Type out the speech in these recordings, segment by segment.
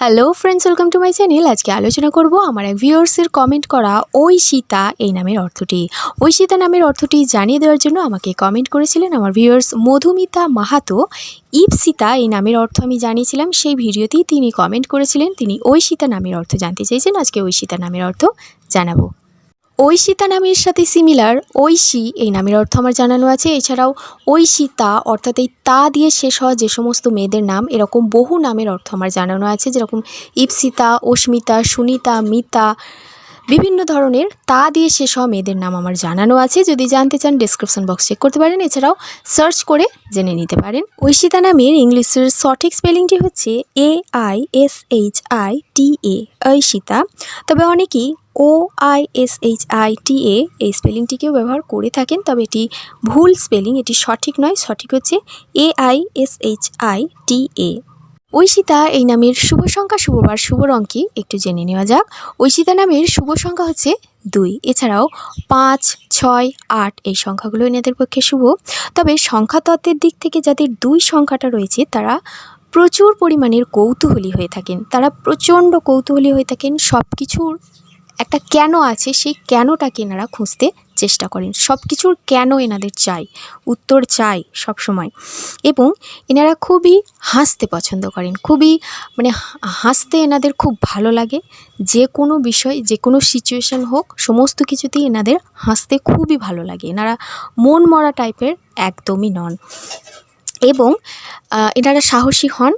Hello friends welcome to my channel আজকে আলোচনা করব আমার এক ভিউয়ার্সের কমেন্ট করা সীতা এই নামের অর্থটি। ওই সীতা নামের অর্থটি জানিয়ে দেওয়ার জন্য আমাকে কমেন্ট করেছিলেন আমার ভিউয়ার্স মধুমিতা মাহাতো। ইপ সীতা এই নামের অর্থ আমি জানিয়েছিলাম, সেই ভিডিওতেই তিনি কমেন্ট করেছিলেন। তিনি সীতা নামের অর্থ জানতে চেয়েছেন আজকে ওই সীতা নামের অর্থ জানাব। ঐশিতা নামের সাথে সিমিলার ঐশী, এই নামের অর্থ আমার জানানো আছে। এছাড়াও ঐশিতা অর্থাৎ এই তা দিয়ে শেষ হওয়া যে সমস্ত মেয়েদের নাম, এরকম বহু নামের অর্থ আমার জানানো আছে, যেরকম ইপসিতা, অস্মিতা, সুনিতা, মিতা, বিভিন্ন ধরনের তা দিয়ে শেষ হওয়া মেয়েদের নাম আমার জানানো আছে। যদি জানতে চান ডিসক্রিপশন বক্স চেক করতে পারেন। এছাড়াও সার্চ করে জেনে নিতে পারেন। ঐশিতা নামের ইংলিশের সঠিক স্পেলিংটি হচ্ছে A I S H I T A Aishita তবে অনেকেই O I S H I T A এই স্পেলিংটিকেও ব্যবহার করে থাকেন, তবে এটি ভুল স্পেলিং, এটি সঠিক নয়। সঠিক হচ্ছে A I S H I T A Aishita এই নামের শুভ সংখ্যা শুভবার শুভ রং একটু জেনে নেওয়া যাক। ঐশিতা নামের শুভ সংখ্যা হচ্ছে দুই। এছাড়াও পাঁচ, ছয়, আট, এই সংখ্যাগুলো এনাদের পক্ষে শুভ। তবে সংখ্যাতত্ত্বের দিক থেকে যাদের দুই সংখ্যাটা রয়েছে, তারা প্রচুর পরিমাণের কৌতূহলী হয়ে থাকেন। তারা প্রচণ্ড কৌতূহলী হয়ে থাকেন সব কিছুর একটা কেন আছে, সেই কেনটাকে এনারা খুঁজতে চেষ্টা করেন। সব কিছুর কেন এনাদের চাই, উত্তর চাই সব সময় এবং এনারা খুবই হাসতে পছন্দ করেন, খুবই মানে হাসতে এনাদের খুব ভালো লাগে। যে কোনো বিষয়, যে কোনো সিচুয়েশন হোক, সমস্ত কিছুতেই এনাদের হাসতে খুবই ভালো লাগে। এনারা মন মরা টাইপের একদমই নন। এবং এনারা সাহসী হন,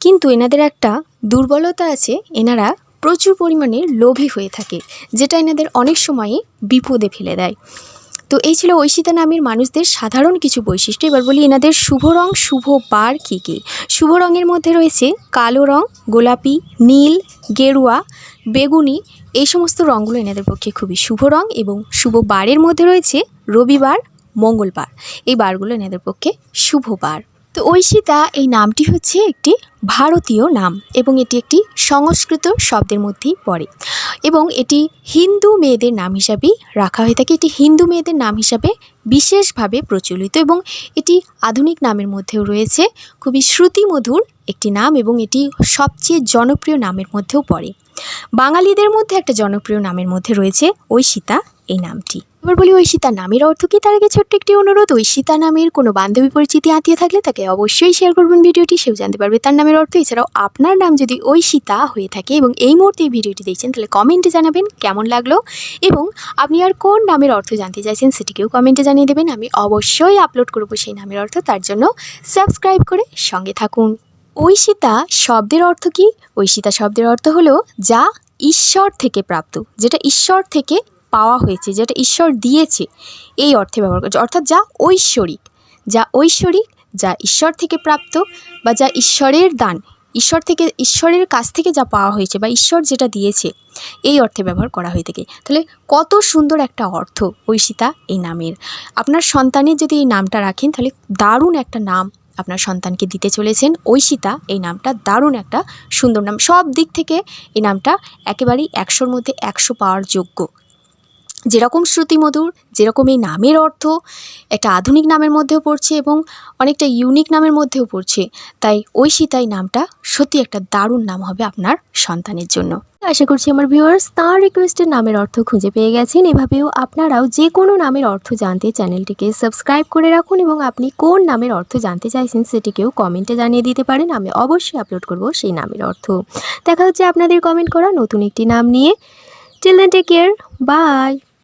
কিন্তু এনাদের একটা দুর্বলতা আছে, এনারা প্রচুর পরিমাণে লোভী হয়ে থাকে, যেটা এনাদের অনেক সময়ই বিপদে ফেলে দেয়। তো এই ছিল ঐশিতা নামের মানুষদের সাধারণ কিছু বৈশিষ্ট্য। এবার বলি এনাদের শুভ রং, শুভ বার কী কী? শুভ রঙের মধ্যে রয়েছে কালো রং, গোলাপি, নীল, গেরুয়া, বেগুনি, এই সমস্ত রঙগুলো এনাদের পক্ষে খুবই শুভ রং এবং শুভ বারের মধ্যে রয়েছে রবিবার, মঙ্গলবার। এই বারগুলো এনাদের পক্ষে শুভ বার। তো ঐশিতা, এই নামটি হচ্ছে একটি ভারতীয় নাম এবং এটি একটি সংস্কৃত শব্দের মধ্যেই পড়ে এবং এটি হিন্দু মেয়েদের নাম হিসাবেই রাখা হয়ে থাকে। এটি হিন্দু মেয়েদের নাম হিসাবে বিশেষভাবে প্রচলিত এবং এটি আধুনিক নামের মধ্যেও রয়েছে। খুবই শ্রুতিমধুর একটি নাম এবং এটি সবচেয়ে জনপ্রিয় নামের মধ্যেও পড়ে। বাঙালিদের মধ্যে একটা জনপ্রিয় নামের মধ্যে রয়েছে ঐশিতা, এই নামটি। এবার বলি ঐশিতা নামের অর্থ কি? তার আগে ছোট্ট একটি অনুরোধ, ঐশিতা নামের কোনো বান্ধবী পরিচিতি, আত্মীয় থাকলে তাকে অবশ্যই শেয়ার করবেন ভিডিওটি, সেও জানতে পারবে তার নামের অর্থ। এছাড়াও আপনার নাম যদি ঐশিতা হয়ে থাকে এবং এই মুহূর্তে এই ভিডিওটি দেখছেন, তাহলে কমেন্টে জানাবেন কেমন লাগল এবং আপনি আর কোন নামের অর্থ জানতে চাইছেন সেটিকেও কমেন্টে জানিয়ে দেবেন। আমি অবশ্যই আপলোড করব সেই নামের অর্থ, তার জন্য সাবস্ক্রাইব করে সঙ্গে থাকুন। ঐশিতা শব্দের অর্থ কি? ঐশিতা শব্দের অর্থ হলো যা ঈশ্বর থেকে প্রাপ্ত, যেটা ঈশ্বর থেকে পাওয়া হয়েছে, যেটা ঈশ্বর দিয়েছে, এই অর্থে ব্যবহার করছে অর্থাৎ যা ঐশ্বরিক যা ঐশ্বরিক, যা ঈশ্বর থেকে প্রাপ্ত বা যা ঈশ্বরের দান, ঈশ্বর থেকে, ঈশ্বরের কাছ থেকে যা পাওয়া হয়েছে বা ঈশ্বর যেটা দিয়েছে, এই অর্থে ব্যবহার করা হয়ে থাকে। তাহলে কত সুন্দর একটা অর্থ ঐশিতা এই নামের। আপনার সন্তানের যদি এই নামটা রাখেন, তাহলে দারুণ একটা নাম আপনার সন্তানকে দিতে চলেছেন। ঐশিতা এই নামটা দারুণ একটা সুন্দর নাম। সব দিক থেকে এই নামটা একেবারেই একশোর মধ্যে একশো পাওয়ার যোগ্য। যেরকম শ্রুতিমধুর, যেরকম এই নামের অর্থ, একটা আধুনিক নামের মধ্যেও পড়ছে এবং অনেকটা ইউনিক নামের মধ্যেও পড়ছে। তাই ঐশিতা এই নামটা সত্যি একটা দারুণ নাম হবে আপনার সন্তানের জন্য। আশা করছি আমার ভিউয়ার্স তাঁর রিকোয়েস্টের নামের অর্থ খুঁজে পেয়ে গেছেন। এভাবেও আপনারাও যে কোনো নামের অর্থ জানতে চ্যানেলটিকে সাবস্ক্রাইব করে রাখুন এবং আপনি কোন নামের অর্থ জানতে চাইছেন সেটিকেও কমেন্টে জানিয়ে দিতে পারেন। আমি অবশ্যই আপলোড করব সেই নামের অর্থ। দেখা হচ্ছে আপনাদের কমেন্ট করা নতুন একটি নাম নিয়ে। Then take care bye